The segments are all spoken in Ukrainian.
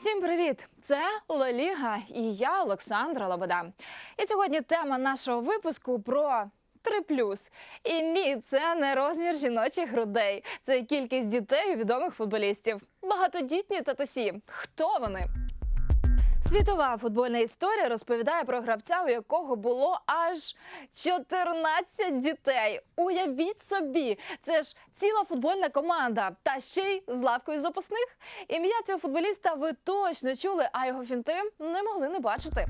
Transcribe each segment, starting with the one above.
Всім привіт! Це Лаліга і я Олександра Лобода. І сьогодні тема нашого випуску про 3+. І ні, це не розмір жіночих грудей. Це кількість дітей відомих футболістів. Багатодітні татусі. Хто вони? Світова футбольна історія розповідає про гравця, у якого було аж 14 дітей. Уявіть собі, це ж ціла футбольна команда, та ще й з лавкою запасних. Ім'я цього футболіста ви точно чули, а його фінти не могли не бачити.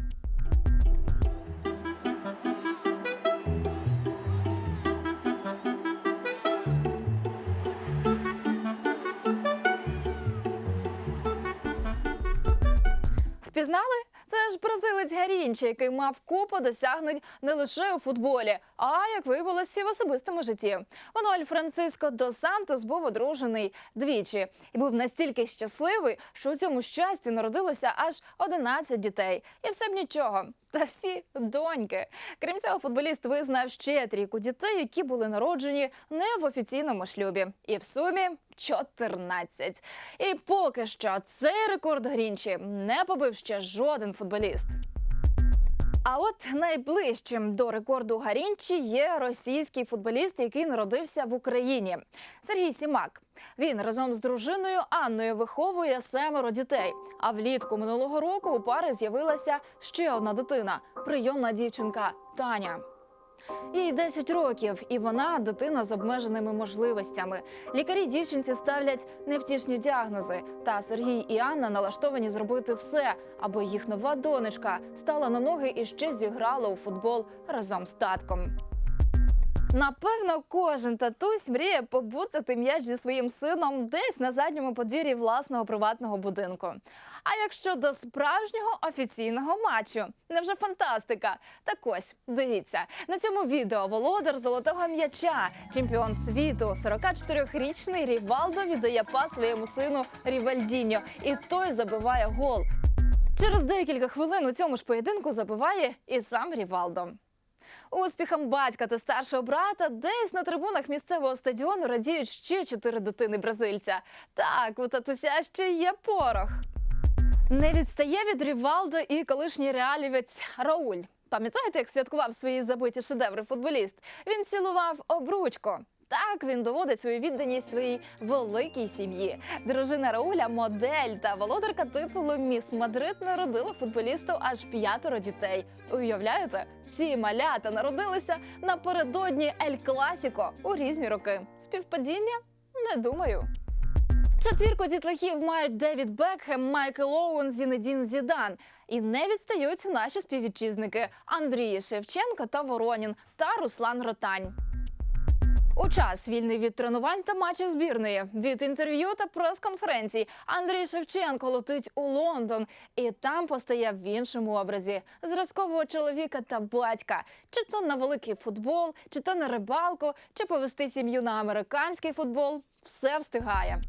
Впізнали? Це ж бразилець Гарінчі, який мав купу досягнень не лише у футболі, а як виявилося і в особистому житті. Мануель Франциско до Сантос був одружений двічі і був настільки щасливий, що у цьому щасті народилося аж 11 дітей. І все б нічого. Та всі доньки. Крім цього, футболіст визнав ще трійку дітей, які були народжені не в офіційному шлюбі. І в сумі 14. І поки що цей рекорд Грінчі не побив ще жоден футболіст. А от найближчим до рекорду Гарінчі є російський футболіст, який народився в Україні. Сергій Сімак. Він разом з дружиною Анною виховує семеро дітей. А влітку минулого року у пари з'явилася ще одна дитина прийомна дівчинка Таня. Їй 10 років, і вона дитина з обмеженими можливостями. Лікарі дівчинці ставлять невтішні діагнози. Та Сергій і Анна налаштовані зробити все, аби їх нова донечка стала на ноги і ще зіграла у футбол разом з татком. Напевно, кожен татусь мріє побуцати м'яч зі своїм сином десь на задньому подвір'ї власного приватного будинку. А якщо до справжнього офіційного матчу, невже фантастика? Так ось дивіться на цьому відео володар золотого м'яча, чемпіон світу, 44-річний Рівалдо віддає пас своєму сину Рівальдіньо, і той забиває гол. Через декілька хвилин у цьому ж поєдинку забиває і сам Рівалдо. Успіхом батька та старшого брата десь на трибунах місцевого стадіону радіють ще чотири дитини бразильця. Так, у татуся ще є порох. Не відстає від Рівалдо і колишній реалівець Рауль. Пам'ятаєте, як святкував свої забиті шедеври футболіст? Він цілував обручку. Так він доводить свою відданість своїй великій сім'ї. Дружина Рауля модель та володарка титулу Міс Мадрид народила футболісту аж п'ятеро дітей. Уявляєте, всі малята народилися напередодні Ель Класіко у різні роки. Співпадіння? Не думаю. Четвірку дітлахів мають Девід Бекхем, Майкл Оуен, Зінедін Зідан. І не відстають наші співвітчизники Андрій Шевченко та Воронін та Руслан Ротань. У час вільний від тренувань та матчів збірної, від інтерв'ю та прес-конференцій Андрій Шевченко летить у Лондон і там постає в іншому образі зразкового чоловіка та батька, чи то на великий футбол, чи то на рибалку, чи повести сім'ю на американський футбол. Все встигає.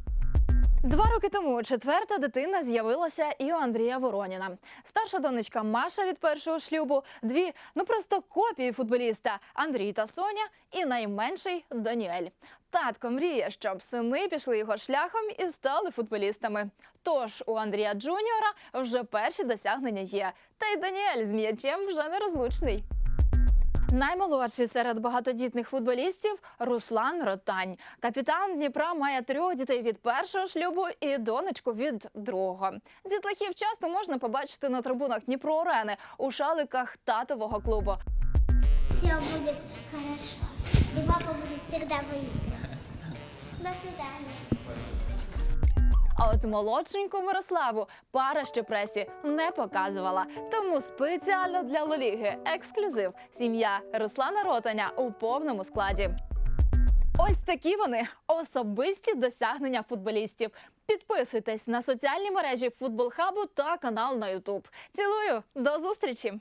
Два роки тому четверта дитина з'явилася і у Андрія Вороніна. Старша донечка Маша від першого шлюбу, дві ну просто копії футболіста Андрій та Соня, і найменший Даніель. Татко мріє, щоб сини пішли його шляхом і стали футболістами. Тож у Андрія Джуніора вже перші досягнення є. Та й Даніель з м'ячем вже нерозлучний. Наймолодший серед багатодітних футболістів Руслан Ротань. Капітан Дніпра має трьох дітей від першого шлюбу і донечку від другого. Дітлахів часто можна побачити на трибунах Дніпро Арени у шаликах татового клубу. Все будет хорошо. И папа будет всегда выигрывать. До свидания. А от молодшеньку Мирославу пара ще пресі не показувала. Тому спеціально для Лоліги ексклюзив сім'я Руслана Ротаня у повному складі. Ось такі вони особисті досягнення футболістів. Підписуйтесь на соціальні мережі Футбол Хабу та канал на Ютуб. Цілую, до зустрічі!